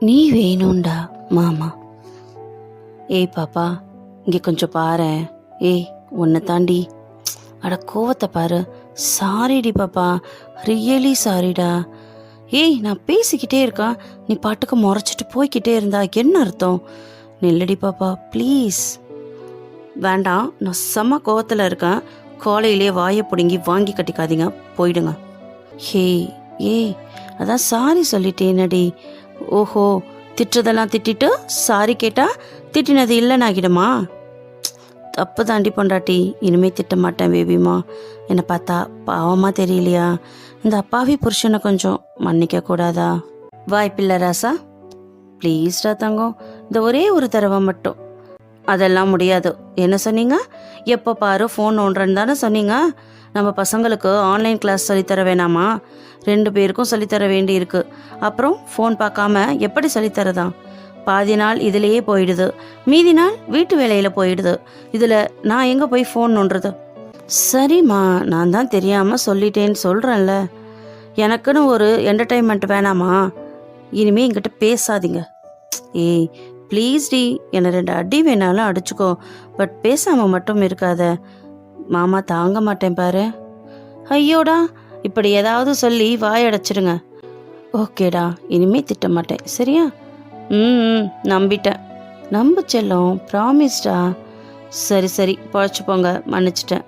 நீ வேணும்டா மாமா. ஏய் பாப்பா இங்கே கொஞ்சம் பாரேன். ஏய் உன்னை தாண்டி. அட கோவத்தை பாரு. சாரிடி பாப்பா. ரியலி சாரிடா ஏய் நான் பேசிக்கிட்டே இருக்கேன் நீ பாட்டுக்கு முறைச்சிட்டு போய்க்கிட்டே இருந்தா என்ன அர்த்தம்? நில்லடி பாப்பா ப்ளீஸ் வேண்டாம் நான் செம்ம கோவத்தில் இருக்கேன். காலையிலேயே வாயை பிடுங்கி வாங்கி கட்டிக்காதீங்க. போயிடுங்க. ஹே ஏய் அதான் சாரி சொல்லிட்டேனடி. ஓஹோ திட்டுறதெல்லாம் திட்டிட்டு சாரி கேட்டா திட்டினது இல்லைன்னு ஆகிடுமா தப்பு தாண்டி பொண்டாட்டி இனிமே திட்ட மாட்டேன் பேபிமா என்னை பார்த்தா பாவமா தெரியலையா? இந்த அப்பாவி புருஷனை கொஞ்சம் மன்னிக்க கூடாதா? வாய்ப்பில்லை ராசா. ப்ளீஸ்டா தங்கம் இந்த ஒரே ஒரு தடவை மட்டும். அதெல்லாம் முடியாது. என்ன சொன்னீங்க? எப்போ பாரு ஃபோன் ஒன்றுன்னு தானே சொன்னீங்க? நம்ம பசங்களுக்கு ஆன்லைன் கிளாஸ் சொல்லித்தர வேணாமா? ரெண்டு பேருக்கும் சொல்லித்தர வேண்டி இருக்கு அப்புறம் ஃபோன் பார்க்காம எப்படி சொல்லித்தரதான்? பாதி நாள் இதுலேயே போயிடுது. மீதி நாள் வீட்டு வேலையில் போயிடுது. இதில் நான் எங்கே போய் ஃபோன் நோண்டுறது? சரிம்மா நான் தான் தெரியாமல் சொல்லிட்டேன்னு சொல்கிறேன்ல எனக்குன்னு ஒரு என்டர்டைன்மெண்ட் வேணாமா? இனிமே என்கிட்ட பேசாதீங்க. ஏய் ப்ளீஸ் டி என்னை ரெண்டு அடி வேணாலும் அடிச்சுக்கோ. பட் பேசாமல் மட்டும் இருக்காத. மாமா தாங்க மாட்டேன் பாரு. ஐயோடா இப்படி ஏதாவது சொல்லி வாயடைச்சிடுங்க ஓகேடா இனிமே திட்ட மாட்டேன். சரியா? ம் நம்பிட்டேன். நம்பு செல்லம் ப்ராமிஸ்டா சரி சரி பழச்சு போங்க மன்னிச்சிட்டேன்.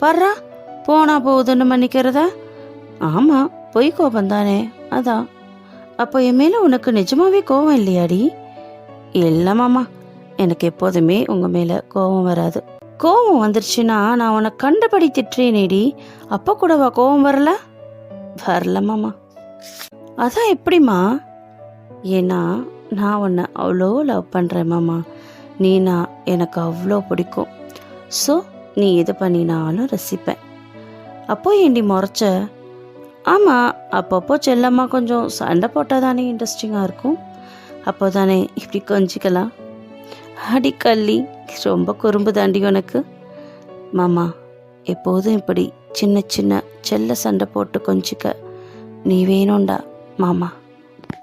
பர்றா போனா போகுதுன்னு மன்னிக்கிறதா? ஆமாம் பொய் கோபம் தானே அதான். அப்போ என் மேலே உனக்கு நிஜமாவே கோபம் இல்லையாடி? இல்லை மாமா எனக்கு எப்போதுமே உங்கள் மேலே கோபம் வராது. கோபம் வந்துருச்சுன்னா நான் உன்னை கண்டபடி திட்டுறேனேடி. அப்போ கூடவா கோபம் வரல? வரல மாமா. அதான் எப்படிம்மா? ஏன்னா நான் உன்னை அவ்வளோ லவ் பண்ணுறேன் மாமா. நீ நான் எனக்கு அவ்வளோ பிடிக்கும். ஸோ நீ எது பண்ணினாலும் ரசிப்பேன். அப்போ ஏண்டி முறைச்ச? ஆமாம் அப்பப்போ செல்லம்மா கொஞ்சம் சண்டை போட்டால் தானே இன்ட்ரெஸ்டிங்காக இருக்கும். அப்போ தானே இப்படி கொஞ்சிக்கலாம். அடி கள்ளி. ரொம்ப குறும்பு தாண்டி உனக்கு. மாமா எப்போதும் இப்படி சின்ன சின்ன செல்ல சண்டை போட்டு கொஞ்சிக்க. நீ வேணும்டா மாமா.